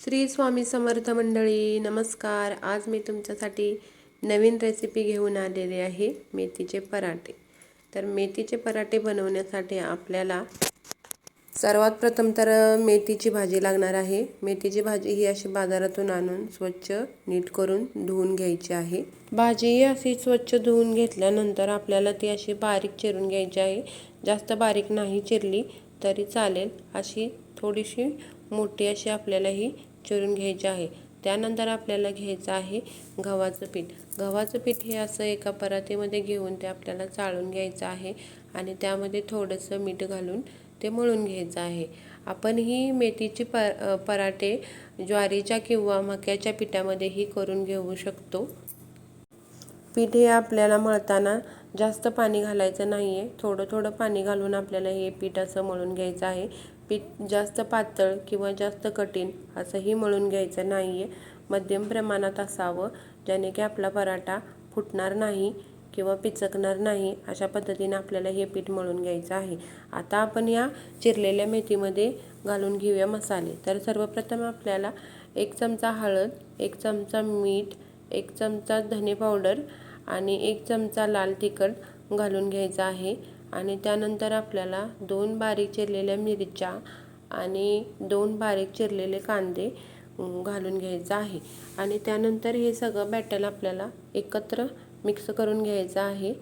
श्री स्वामी समर्थ मंडळी नमस्कार. आज मी तुमच्यासाठी नवीन रेसिपी घेऊन आलेली आहे मेथीचे पराठे. तर मेथीचे पराठे बनवण्यासाठी आपल्याला सर्वात प्रथम तर मेथीची भाजी लागणार आहे. मेथीची भाजी ही अशी बाजारातून आणून स्वच्छ नीट करून धुवून घ्यायची आहे. भाजी ही अशी स्वच्छ धुवून घेतल्यानंतर आपल्याला ती अशी बारीक चिरून घ्यायची आहे. जास्त बारीक नाही चिरली तरी चालेल. अशी थोडीशी मोठी अशी आपल्याला ही चिरून घ्यायचे आहे. त्यानंतर आपल्याला घ्यायचं आहे गव्हाचं पीठ. गव्हाचं पीठ हे असं एका परातीमध्ये घेऊन ते आपल्याला चाळून घ्यायचं आहे आणि त्यामध्ये थोडंसं मीठ घालून ते मळून घ्यायचं आहे. आपण ही मेथीची प पराठे ज्वारीच्या किंवा मक्याच्या पिठामध्येही करून घेऊ शकतो. पीठ हे आपल्याला मळताना जास्त पाणी घालायचं नाही आहे थोडं थोडं पाणी घालून आपल्याला हे पीठ असं मळून घ्यायचं आहे. पीठ जास्त पातळ किंवा जास्त कठीण असंही मळून घ्यायचं नाही आहे मध्यम प्रमाणात असावं ज्याने की आपला पराठा फुटणार नाही किंवा पिचकणार नाही अशा पद्धतीने आपल्याला हे पीठ मळून घ्यायचं आहे. आता आपण या चिरलेल्या मेथीमध्ये घालून घेऊया मसाले. तर सर्वप्रथम आपल्याला एक चमचा हळद एक चमचा मीठ एक चमचा धने पावडर आणि एक चमचा लाल तिखट घालून घ्यायचा आहे. आणि त्यानंतर आपल्याला दोन बारीक चिरलेल्या मिरच्या आणि दोन बारीक चिरलेले कांदे घालून घ्यायचं आहे. आणि त्यानंतर हे सगळं बॅटल आपल्याला एकत्र मिक्स करून घ्यायचं आहे.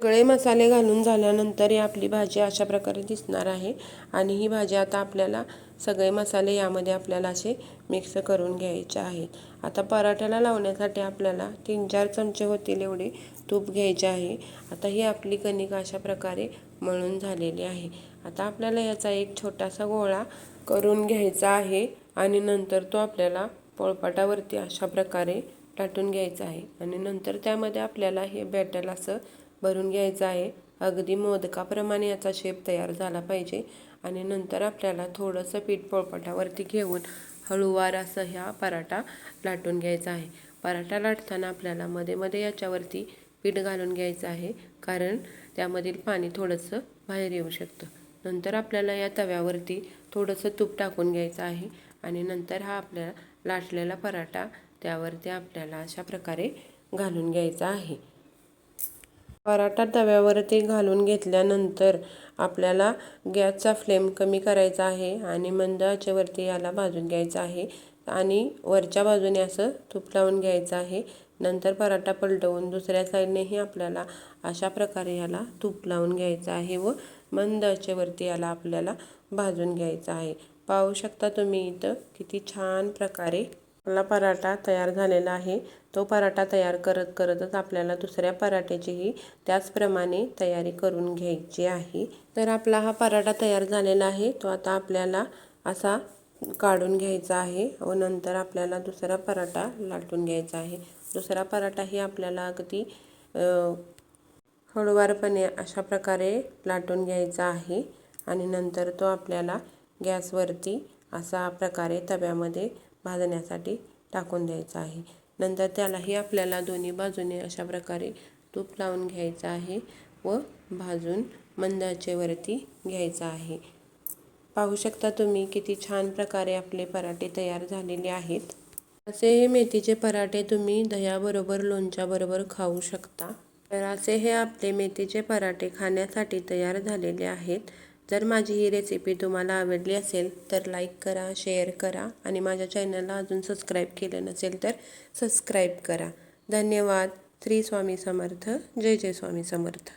सगळे मसाले घालून झाल्यानंतर ही आपली भाजी अशा प्रकारे दिसणार आहे. आणि ही भाजी आता आपल्याला सगळे मसाले यामध्ये आपल्याला असे मिक्स करून घ्यायचे आहेत. आता पराठ्याला लावण्यासाठी आपल्याला तीन चार चमचे होतील एवढे तूप घ्यायचे आहे. आता ही आपली कणिक अशा प्रकारे मळून झालेली आहे. आता आपल्याला याचा एक छोटासा गोळा करून घ्यायचा आहे आणि नंतर तो आपल्याला पोळपाटावरती अशा प्रकारे टाटून घ्यायचा आहे. आणि नंतर त्यामध्ये आपल्याला हे बॅटर असं भरून घ्यायचं आहे. अगदी मोदकाप्रमाणे याचा शेप तयार झाला पाहिजे. आणि नंतर आपल्याला थोडंसं पीठ पोळपाटावरती घेऊन हळूवार असं ह्या पराठा लाटून घ्यायचा आहे. पराठा लाटताना आपल्याला मध्ये मध्ये याच्यावरती पीठ घालून घ्यायचं आहे. कारण त्यामधील पाणी थोडंसं बाहेर येऊ शकतं. नंतर आपल्याला या तव्यावरती थोडंसं तूप टाकून घ्यायचं आहे. आणि नंतर हा आपल्याला लाटलेला पराठा त्यावरती आपल्याला अशा प्रकारे घालून घ्यायचा आहे. पराठा तव्यावरती घालून घेतल्यानंतर आपल्याला गॅसचा फ्लेम कमी करायचा आहे आणि मंद आचेवरती याला भाजून घ्यायचं आहे आणि वरच्या बाजूने असं तूप लावून घ्यायचं आहे. नंतर पराठा पलटवून दुसऱ्या साईडनेही आपल्याला अशा प्रकारे याला तूप लावून घ्यायचं आहे व मंद आचेवरती याला आपल्याला भाजून घ्यायचं आहे. पाहू शकता तुम्ही इथं किती छान प्रकारे आपला पराठा तयार झालेला आहे. तो पराठा तयार करत करतच आपल्याला दुसऱ्या पराठ्याचीही त्याचप्रमाणे तयारी करून घ्यायची आहे. तर आपला हा पराठा तयार झालेला आहे. तो आता आपल्याला असा काढून घ्यायचा आहे व नंतर आपल्याला दुसरा पराठा लाटून घ्यायचा आहे. दुसरा पराठाही आपल्याला अगदी हळूवारपणे अशा प्रकारे लाटून घ्यायचा आहे आणि नंतर तो आपल्याला गॅसवरती असा प्रकारे तव्यामध्ये भाजण्यासाठी टाकून द्यायचा आहे. नंतर त्यालाही आपल्याला दोन्ही बाजूने अशा प्रकारे तूप लावून घ्यायचं आहे व भाजून मंदाचेवरती घ्यायचं आहे. पाहू शकता तुम्ही किती छान प्रकारे आपले पराठे तयार झालेले आहेत. असे हे मेथीचे पराठे तुम्ही दह्याबरोबर लोणच्याबरोबर खाऊ शकता. तर असे हे आपले मेथीचे पराठे खाण्यासाठी तयार झालेले आहेत. जर माझी ही रेसिपी तुम्हाला आवडली असेल तर लाईक करा शेअर करा आणि माझ्या चॅनलला अजून सबस्क्राईब केलं नसेल तर सबस्क्राईब करा. धन्यवाद. श्री स्वामी समर्थ. जय जय स्वामी समर्थ.